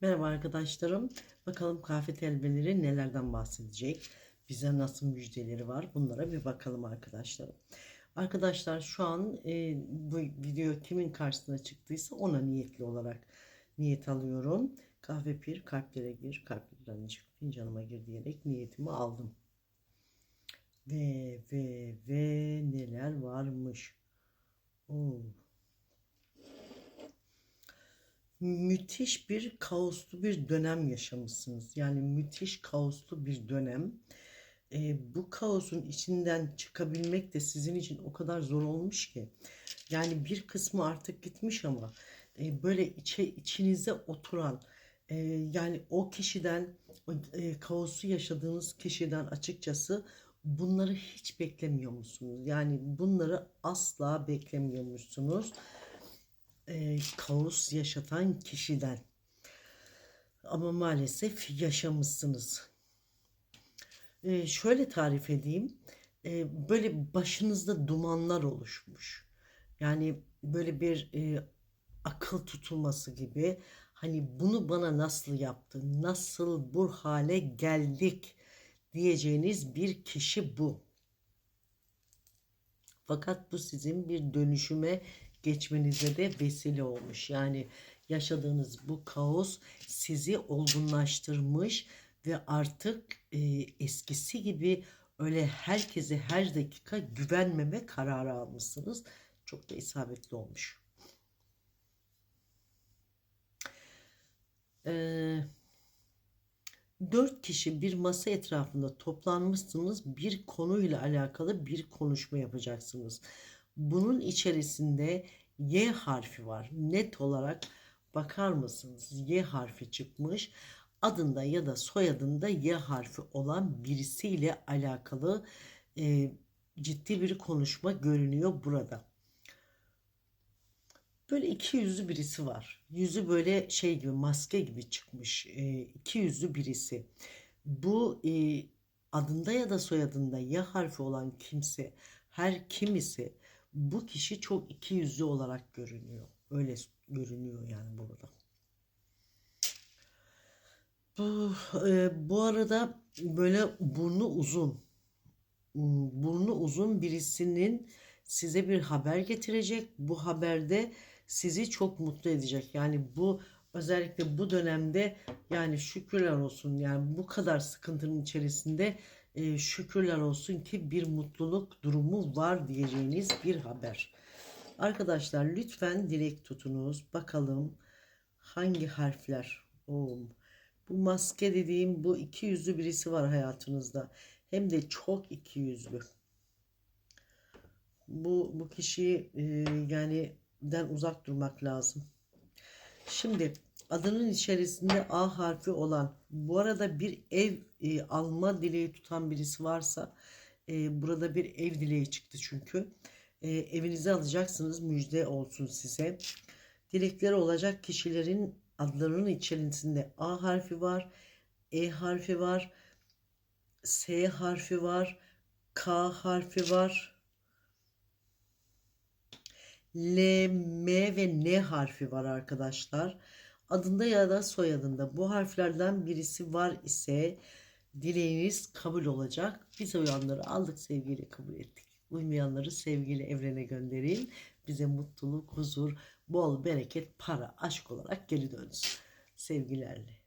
Merhaba arkadaşlarım. Bakalım kahve telbeleri nelerden bahsedecek? Bize nasıl müjdeleri var? Bunlara bir bakalım arkadaşlarım. Arkadaşlar şu an e, bu video kimin karşısına çıktıysa ona niyetli olarak niyet alıyorum. Kahve pir, kalplere gir, kalplerden çık, fincanıma gir diyerek niyetimi aldım. Ve ve ve neler varmış. Oo. Müthiş bir kaoslu bir dönem yaşamışsınız. Yani müthiş kaoslu bir dönem. E, bu kaosun içinden çıkabilmek de sizin için o kadar zor olmuş ki. Yani bir kısmı artık gitmiş ama e, böyle içe içinize oturan e, yani o kişiden e, kaosu yaşadığınız kişiden açıkçası bunları hiç beklemiyor musunuz? Yani bunları asla beklemiyormuşsunuz e, kaos yaşatan kişiden. Ama maalesef yaşamışsınız. E, şöyle tarif edeyim. E, böyle başınızda dumanlar oluşmuş. Yani böyle bir e, akıl tutulması gibi. Hani bunu bana nasıl yaptı? Nasıl bu hale geldik? diyeceğiniz bir kişi bu. Fakat bu sizin bir dönüşüme geçmenize de vesile olmuş. Yani yaşadığınız bu kaos sizi olgunlaştırmış ve artık e, eskisi gibi öyle herkese her dakika güvenmeme kararı almışsınız. Çok da isabetli olmuş. Ee, dört kişi bir masa etrafında toplanmışsınız. Bir konuyla alakalı bir konuşma yapacaksınız. Bunun içerisinde Y harfi var. Net olarak bakar mısınız? Y harfi çıkmış. Adında ya da soyadında Y harfi olan birisiyle alakalı e, ciddi bir konuşma görünüyor burada. Böyle iki yüzlü birisi var. Yüzü böyle şey gibi maske gibi çıkmış. E, iki yüzlü birisi. Bu e, adında ya da soyadında Y harfi olan kimse her kim ise bu kişi çok iki yüzlü olarak görünüyor. Öyle görünüyor yani burada. Bu, e, bu arada böyle burnu uzun, burnu uzun birisinin size bir haber getirecek. Bu haberde sizi çok mutlu edecek. Yani bu özellikle bu dönemde yani şükürler olsun yani bu kadar sıkıntının içerisinde e, şükürler olsun ki bir mutluluk durumu var diyeceğiniz bir haber. Arkadaşlar lütfen dilek tutunuz. Bakalım hangi harfler? Oo, bu maske dediğim bu iki yüzlü birisi var hayatınızda. Hem de çok iki yüzlü. Bu, bu kişiyi e, yani den uzak durmak lazım. Şimdi adının içerisinde A harfi olan bu arada bir ev e, alma dileği tutan birisi varsa e, burada bir ev dileği çıktı çünkü. E, evinize alacaksınız müjde olsun size. Dilekleri olacak kişilerin adlarının içerisinde A harfi var, E harfi var, S harfi var, K harfi var. L, M ve N harfi var arkadaşlar adında ya da soyadında bu harflerden birisi var ise dileğiniz kabul olacak. Biz uyanları aldık sevgiyle kabul ettik. Uymayanları sevgiyle evrene gönderin. Bize mutluluk, huzur, bol bereket, para, aşk olarak geri dönsün. Sevgilerle.